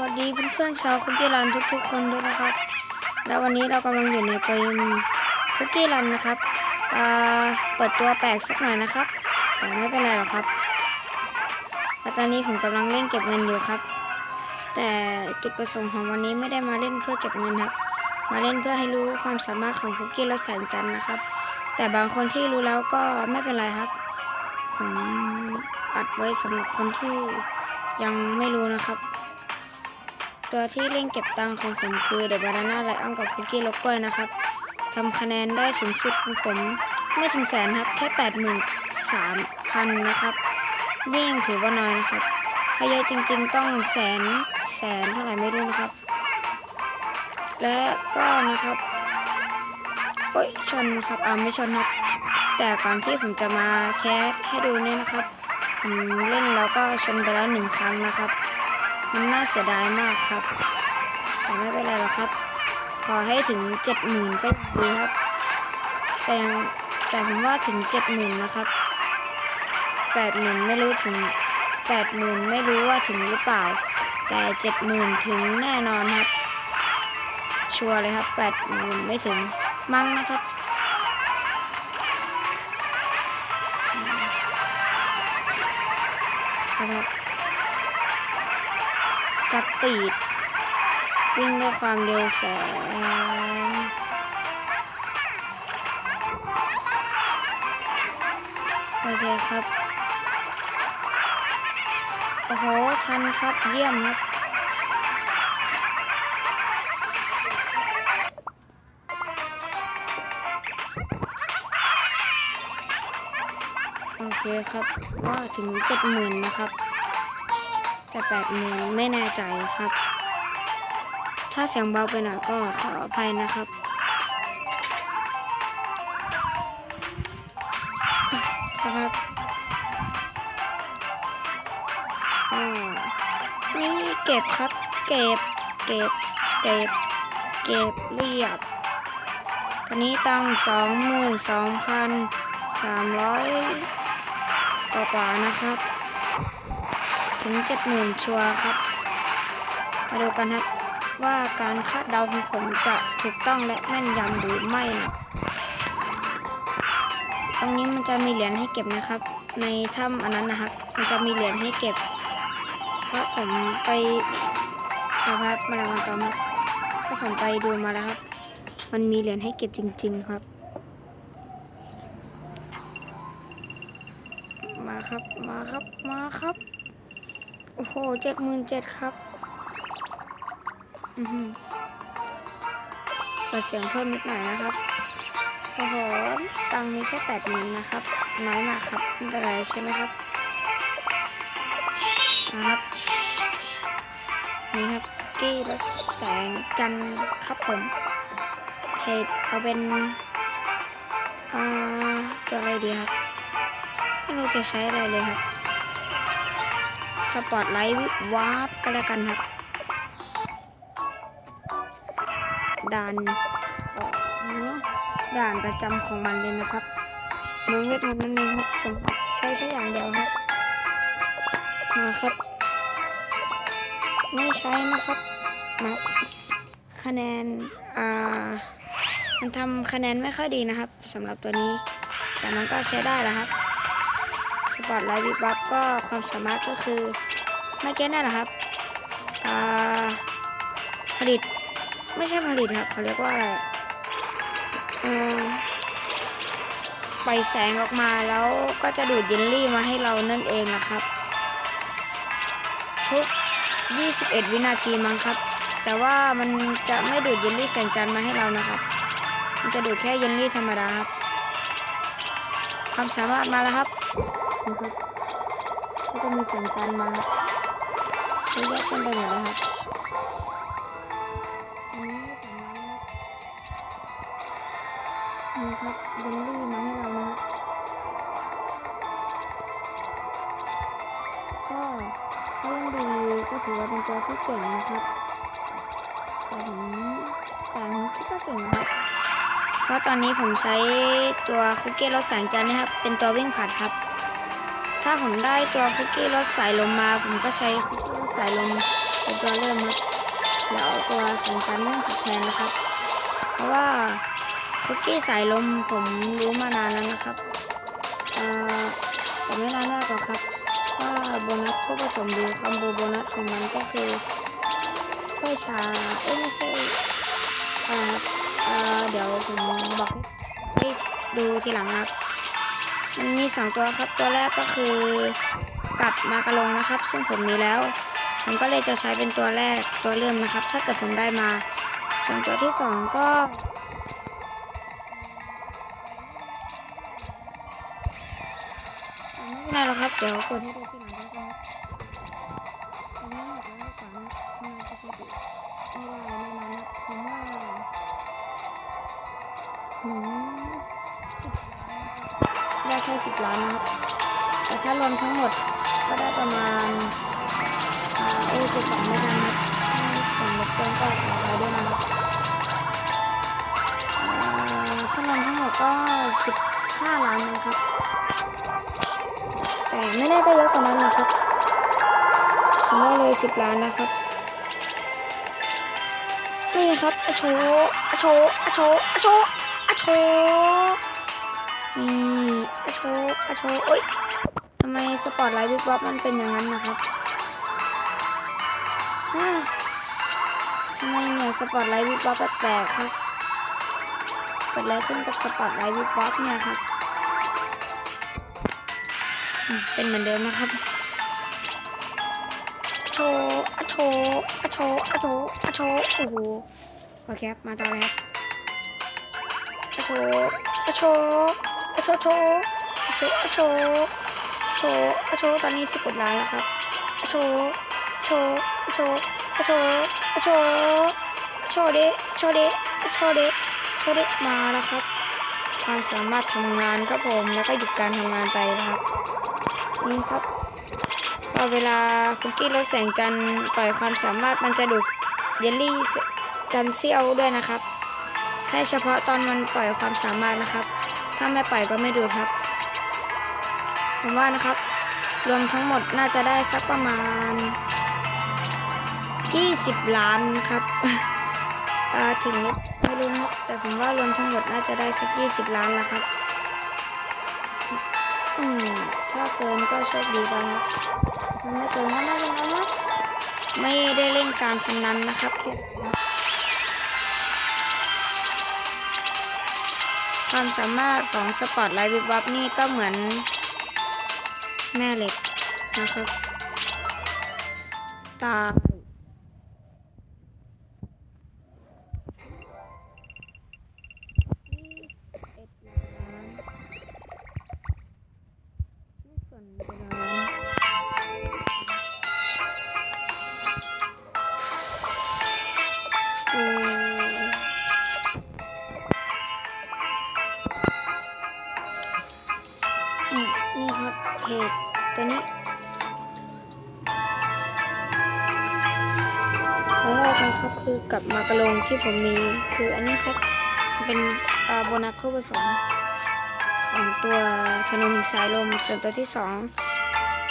วัสดีเพื่อนๆชาวคุกกี้รันทุกๆคนด้วยนะครับ แล้ววันนี้เรากำลังอยู่ในเกมคุกกี้รันนะครับเปิดตัวแปลกสักหน่อยนะครับ แต่ไม่เป็นไรหรอกครับและตอนนี้ผมกำลังเล่นเก็บเงินอยู่ครับ แต่จุดประสงค์ของวันนี้ไม่ได้มาเล่นเพื่อเก็บเงินครับ มาเล่นเพื่อให้รู้ความสามารถของคุกกี้รสแสงจันทร์นะครับ แต่บางคนที่รู้แล้วก็ไม่เป็นไรครับผมอัดไว้สำหรับคนที่ยังไม่รู้นะครับ ตัวที่เล่นเก็บตังค์ของผมคือเดอะบานาน่าไลออนกับคุกกี้โลโก้นะครับทำคะแนนได้สูงสุดของผมไม่ถึงแสนครับแค่แปดหมื่นสามพันนะครับนี่ยังถือว่าน้อยนะครับถ้าเยอะจริง ๆ ต้องแสนแสนเท่าไหร่ไม่รู้นะครับ และก็นะครับโอ้ยชนครับอ่าไม่ชนครับแต่ก่อนที่ผมจะมาแคสให้ดูเนี่ยนะครับผมเล่นแล้วก็ชนไปแล้วหนึ่งครั้งนะครับ มันน่าเสียดายมากครับ แต่ไม่เป็นไรหรอกครับ ขอให้ถึงเจ็ดหมื่นก็ดีครับ แต่ยังแต่ผมว่าถึงเจ็ดหมื่นนะครับแปดหมื่นไม่รู้ถึงแปดหมื่นไม่รู้ว่าถึงหรือเปล่า แต่เจ็ดหมื่นถึงแน่นอนครับ ชัวร์เลยครับแปดหมื่นไม่ถึงมั้งนะครับนะครับ สปีด วิ่งด้วยความเร็วแสงโอเคครับ โอ้โห ทันครับ เยี่ยมครับ โอเคครับ ว่าถึงเจ็ดหมื่นนะครับ แต่แปดหมื่นไม่แน่ใจครับ ถ้าเสียงเบาไปหน่อยก็ขออภัยนะครับ ครับนี่เก็บครับ เก็บ เก็บ เก็บ เก็บเรียบตอนนี้ตังสองหมื่นสองพันสามร้อยกว่าๆนะครับ ถึงเจ็ดหมื่นชัวร์ครับ มาดูกันครับว่าการคาดเดาของผมจะถูกต้องและแม่นยำหรือไม่นะตรงนี้มันจะมีเหรียญให้เก็บนะครับ ในถ้ำอันนั้นนะครับ มันจะมีเหรียญให้เก็บ เพราะผมไปนะครับมาแล้วมาต่อครับเพราะผมไปดูมาแล้วครับ มันมีเหรียญให้เก็บจริง ๆครับ มาครับ มาครับ มาครับ โอ้โหเจ็ดหมื่นเจ็ดครับ อือหือเปิดเสียงเพิ่มนิดหน่อยนะครับ โอ้โห ตังมีแค่แปดหมื่นนะครับ น้อยมากครับไม่เป็นไรใช่ไหมครับ นะครับ นี่ครับกี้รถแสงจันทร์ครับผมเทรดเอาเป็นอ่าตัวอะไรดีครับ ไม่รู้จะใช้อะไรเลยครับ สปอตไลท์วิวาร์ปก็แล้วกันครับด่านเอ่อด่านประจำของมันเลยนะครับมือเวทมนต์นั่นเองครับสำหรับใช้แค่อย่างเดียวครับมาครับ ไม่ใช้นะครับมาคะแนนอ่ามันทำคะแนนไม่ค่อยดีนะครับสำหรับตัวนี้ แต่มันก็ใช้ได้แล้วครับ ปอตไลท์วิบวับก็ความสามารถก็คือไม่เก็ตนั่นแหละครับผลิตไม่ใช่ผลิตครับเขาเรียกว่าอะไรเอ่อปล่อยแสงออกมาแล้วก็จะดูดเยลลี่มาให้เรานั่นเองนะครับ ทุก 21 วินาทีมั้งครับ แต่ว่ามันจะไม่ดูดเยลลี่แสงจันทร์มาให้เรานะครับมันจะดูดแค่เยลลี่ธรรมดาครับความสามารถมาแล้วครับ นะครับแล้วก็มีแสงจันทร์มาครับเยอะแยะเต็มไปหมดเลยครับอันนี้ต่ามารถนะครับนี่ครับเยลลี่มาให้เรานะครับก็ถ้ายังดีก็ถือว่าเป็นตัวที่เก่งนะครับแต่ผมแต่ผมคิดว่าเก่งนะครับเพราะตอนนี้ผมใช้ตัวคุกกี้รถแสงจันนะครับ เป็นตัววิ่งผัดครับ ถ้าผมได้ตัวคุกกี้รถสายลมมา ผมก็ใช้คุกกี้รถสายลมเป็นตัวเริ่มครับแล้วเอาตัวสำคัญเรื่องผักแทนนะครับ เพราะว่าคุกกี้สายลมผมรู้มานานแล้วนะครับเอ่อแต่ไม่นานมากหรอกครับว่าโบนัสก็ผสมดีคอมโบโบนัสของมันก็คือถ้วยชาเอ้ยไม่ใช่อ่าเอ่อเดี๋ยวผมบอกให้ดูทีหลังนะครับ มันมีสองตัวครับตัวแรกก็คือปรับมากระลงนะครับ ซึ่งผมมีแล้ว ผมก็เลยจะใช้เป็นตัวแรกตัวเริ่มนะครับ ถ้าเกิดผมได้มา ส่วนตัวที่สองก็ไม่เป็นไรหรอกครับเดี๋ยวกดให้ดูที่หลังแล้วกันครับอันนี้หมดแล้วก่อนนะทำไมปกติไม่ได้แน่นอนนะผมว่าหืมได้แค่สิบล้านนะครับ แต่ถ้ารวมทั้งหมดก็ได้ประมาณอาเอ้ยจุดสองไม่ทันครับส่วนลดเกินก็ขอไปด้วยนะครับถ้ารวมทั้งหมดก็สิบห้าล้านนะครับ แต่ไม่ได้ได้เยอะกว่านั้นนะครับผมได้เลยสิบล้านนะครับนี่ครับอโชอโชอโชอโชอโช นี่อะโชอะโชเอ้ยทำไมสปอตไลท์วิบวับมันเป็นอย่างนั้นนะครับทำไมเนี่ยสปอตไลท์วิบวับแปลกๆครับเกิดอะไรขึ้นกับสปอตไลท์วิบวับเนี่ยครับเป็นเหมือนเดิมนะครับโชอะโชอะโชอะโชอะโชโอ้โหโอเคครับมาต่อเลยครับอะโชอะโช โชโชว์อโชว์อโชว์อโชว์อะโชตอนนี้สิบกว่าล้านแล้วครับอโชว์อโชว์อโชว์อโชว์อโชว์อะโชเดโชเดโชเดโชเดมาแล้วครับ ความสามารถทำงานครับผมแล้วก็หยุดการทำงานไปนะครับนี่ครับพอเวลาคุกกี้รถแสงจันทร์ปล่อยความสามารถมันจะดูดเยลลี่จันทร์เซียวด้วยนะครับแค่เฉพาะตอนมันปล่อยความสามารถนะครับ ถ้าไม่ปล่อยก็ไม่ดูครับ ผมว่านะครับ รวมทั้งหมดน่าจะได้สักประมาณ 20 ล้านครับถึงไม่รู้นะแต่ผมว่ารวมทั้งหมดน่าจะได้สัก 20 ล้านแล้วครับอืมถ้าเกินก็โชคดีไปครับถ้าไม่เกินก็ไม่เป็นไรนะไม่ได้เล่นการพนันนะครับ ความสามารถของสปอตไลท์วิบวับนี่ก็เหมือนแม่เหล็กนะครับ ตา เพจตัวนี้แล้วแรกนะครับคือกับมากระลงที่ผมมีคืออันนี้ครับ เป็นโบนัสคู่ผสมของตัวธนูหินสายลมส่วนตัวที่สอง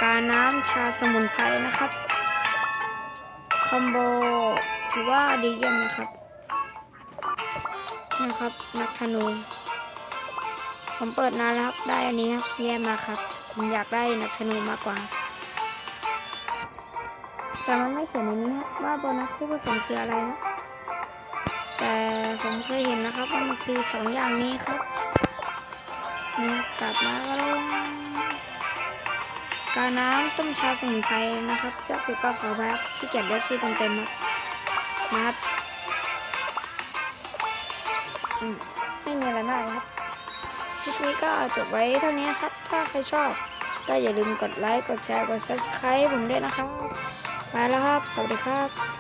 กาน้ำชาสมุนไพรนะครับ คอมโบถือว่าดีเยี่ยมนะครับนะครับนักธนูผมเปิดนานแล้วครับ ได้อันนี้ครับแย่มากครับ ผมอยากได้นักธนูมากกว่า แต่มันไม่เขียนในนี้ครับว่าโบนัสคู่ผสมคืออะไรนะแต่ผมเคยเห็นนะครับว่ามันคือสองอย่างนี้ครับนี่ครับกลับมาแล้วกาน้ำต้มชาสมุนไพรนะครับก็คือก็ขอแพ้ที่เกียจเลือกชื่อเต็มๆครับนะครับอืมไม่มีอะไรมากครับคลิปนี้ก็จบไว้เท่านี้ครับ ถ้าใครชอบ ก็อย่าลืมกดไลค์ กดแชร์ กด subscribe ผมด้วยนะครับ ไปแล้วครับ สวัสดีครับ